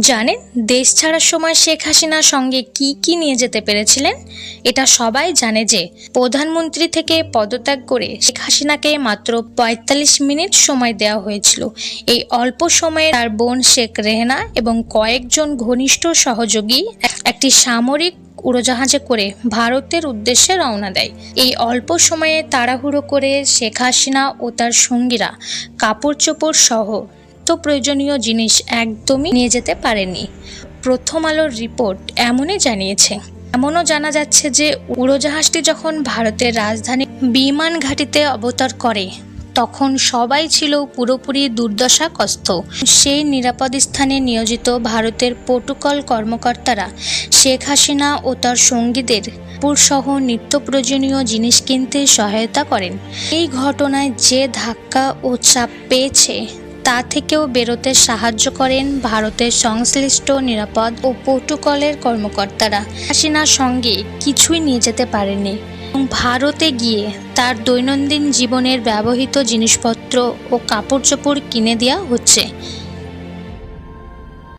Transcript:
জানেন, দেশ ছাড়ার সময় শেখ হাসিনার সঙ্গে কি কি নিয়ে যেতে পেরেছিলেন? এটা সবাই জানে যে, প্রধানমন্ত্রী থেকে পদত্যাগ করে শেখ হাসিনাকে মাত্র পঁয়তাল্লিশ মিনিট সময় দেওয়া হয়েছিল। এই অল্প সময়ে তার বোন শেখ রেহনা এবং কয়েকজন ঘনিষ্ঠ সহযোগী একটি সামরিক উড়োজাহাজে করে ভারতের উদ্দেশ্যে রওনা দেয়। এই অল্প সময়ে তাড়াহুড়ো করে শেখ হাসিনা ও তার সঙ্গীরা কাপড় চোপড় সহ তো প্রয়োজনীয় জিনিস একদমই নিয়ে যেতে পারেনি। প্রথম আলোর রিপোর্ট এমনই জানিয়েছে। এমনও জানা যাচ্ছে যে উড়োজাহাজটি যখন ভারতের রাজধানী বিমান ঘাঁটিতে অবতর করে, তখন সবাই ছিল পুরোপুরি দুর্দশাগ্রস্ত। সেই নিরাপদ স্থানে নিয়োজিত ভারতের প্রোটোকল কর্মকর্তারা শেখ হাসিনা ও তার সঙ্গীদের সহ নিত্য প্রয়োজনীয় জিনিস কিনতে সহায়তা করেন। এই ঘটনায় যে ধাক্কা ও চাপ পেয়েছে তা থেকেও বেরোতে সাহায্য করেন ভারতের সংশ্লিষ্ট, নিরাপদ ও প্রোটোকলের কর্মকর্তারা। হাসিনার সঙ্গে কিছুই নিয়ে যেতে পারেনি এবং ভারতে গিয়ে তার দৈনন্দিন জীবনের ব্যবহৃত জিনিসপত্র ও কাপড় চোপড় কিনে দেওয়া হচ্ছে।